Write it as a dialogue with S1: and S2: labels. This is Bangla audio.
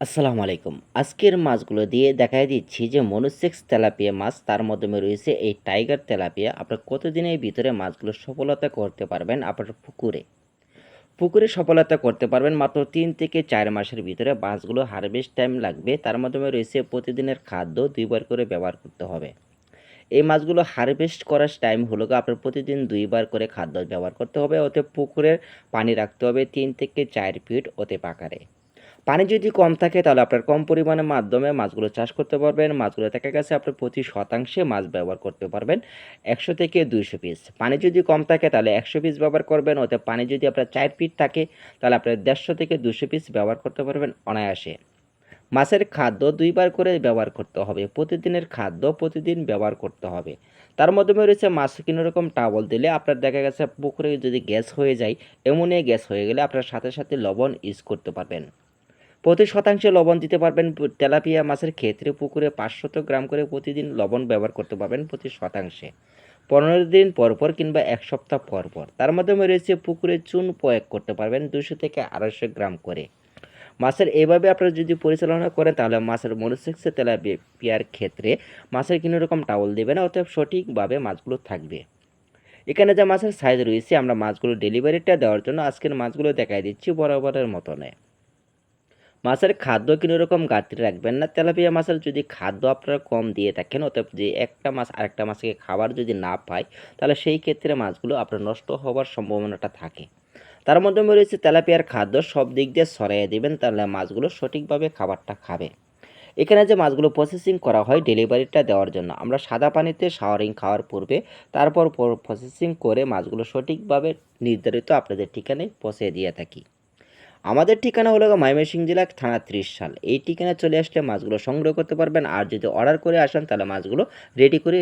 S1: আসসালামু আলাইকুম। আজকের মাছগুলো দিয়ে দেখাই দিচ্ছি যে মনুসেক্স তেলাপিয়া মাছ, তার মাধ্যমে রয়েছে এই টাইগার তেলাপিয়া। আপনার কতদিনের ভিতরে মাছগুলো সফলতা করতে পারবেন আপনার পুকুরে? পুকুরে সফলতা করতে পারবেন মাত্র তিন থেকে চার মাসের ভিতরে মাছগুলো হারভেস্ট টাইম লাগবে। তার মাধ্যমে রয়েছে প্রতিদিনের খাদ্য দুইবার করে ব্যবহার করতে হবে। এই মাছগুলো হারভেস্ট করার টাইম হলো আপনার প্রতিদিন দুইবার করে খাদ্য ব্যবহার করতে হবে। ওতে পুকুরের পানি রাখতে হবে তিন থেকে চার ফিট ওতে পাকারে পানি যদি কম থাকে, তাহলে আপনার কম পরিমাণের মাধ্যমে মাছগুলো চাষ করতে পারবেন। মাছগুলো দেখা গেছে আপনি প্রতি শতাংশে মাছ ব্যবহার করতে পারবেন। একশো থেকে দুইশো পিস পানি যদি কম থাকে, তাহলে একশো পিস ব্যবহার করবেন। ওতে পানি যদি আপনার চার ফিট থাকে, তাহলে আপনার দেড়শো থেকে দুশো পিস ব্যবহার করতে পারবেন অনায়াসে। মাছের খাদ্য দুইবার করে ব্যবহার করতে হবে। প্রতিদিনের খাদ্য প্রতিদিন ব্যবহার করতে হবে। তার মাধ্যমে রয়েছে মাছ কোনো রকম টাবল দিলে আপনার দেখা গেছে পুকুরে যদি গ্যাস হয়ে যায় এমনই গ্যাস হয়ে গেলে আপনার সাথে সাথে লবণ ইউজ করতে পারবেন। প্রতি শতাংশে লবণ দিতে পারবেন তেলাপিয়া মাছের ক্ষেত্রে পুকুরে পাঁচশত গ্রাম করে প্রতিদিন লবণ ব্যবহার করতে পারবেন প্রতি শতাংশে। পনেরো দিন পর পর কিংবা এক সপ্তাহ পর পর। তার মাধ্যমে রয়েছে পুকুরে চুন প্রয়োগ করতে পারবেন দুশো থেকে আড়াইশো গ্রাম করে। মাছের এইভাবে আপনারা যদি পরিচালনা করেন তাহলে মাছের মনোসেক্সে তেলাপিয়ার ক্ষেত্রে মাছের কোনো রকম টাওয়াল দেবে না, অতএব সঠিকভাবে মাছগুলো থাকবে। এখানে যে মাছের সাইজ রয়েছে, আমরা মাছগুলো ডেলিভারিটা দেওয়ার জন্য আজকের মাছগুলো দেখাই দিচ্ছি বরাবরের মতনে। মাছের খাদ্য কোনো রকম ঘাটতি রাখবেন না? তেলাপিয়া মাছের যদি খাদ্য আপনারা কম দিয়ে থাকেন, অতএব যে একটা মাছ আরেকটা মাছকে খাবার যদি না পায়, তাহলে সেই ক্ষেত্রে মাছগুলো আপনার নষ্ট হওয়ার সম্ভাবনাটা থাকে। তার মাধ্যমে রয়েছে তেলাপিয়ার খাদ্য, সব দিক দিয়ে সরাইয়ে দেবেন, তাহলে মাছগুলো সঠিকভাবে খাবারটা খাবে। এখানে যে মাছগুলো প্রসেসিং করা হয় ডেলিভারিটা দেওয়ার জন্য, আমরা সাদা পানিতে শাওয়ারিং খাওয়ার পূর্বে তারপর প্রসেসিং করে মাছগুলো সঠিকভাবে নির্ধারিত আপনাদের ঠিকানায় পৌঁছে দিয়ে থাকি। আমাদের ঠিকানা হলো ময়মনসিংহ জেলা থানা ত্রিশ সাল। এই ঠিকানায় চলে আসলে মাছগুলো সংগ্রহ করতে পারবেন, আর যদি অর্ডার করে আসেন তাহলে মাছগুলো রেডি করে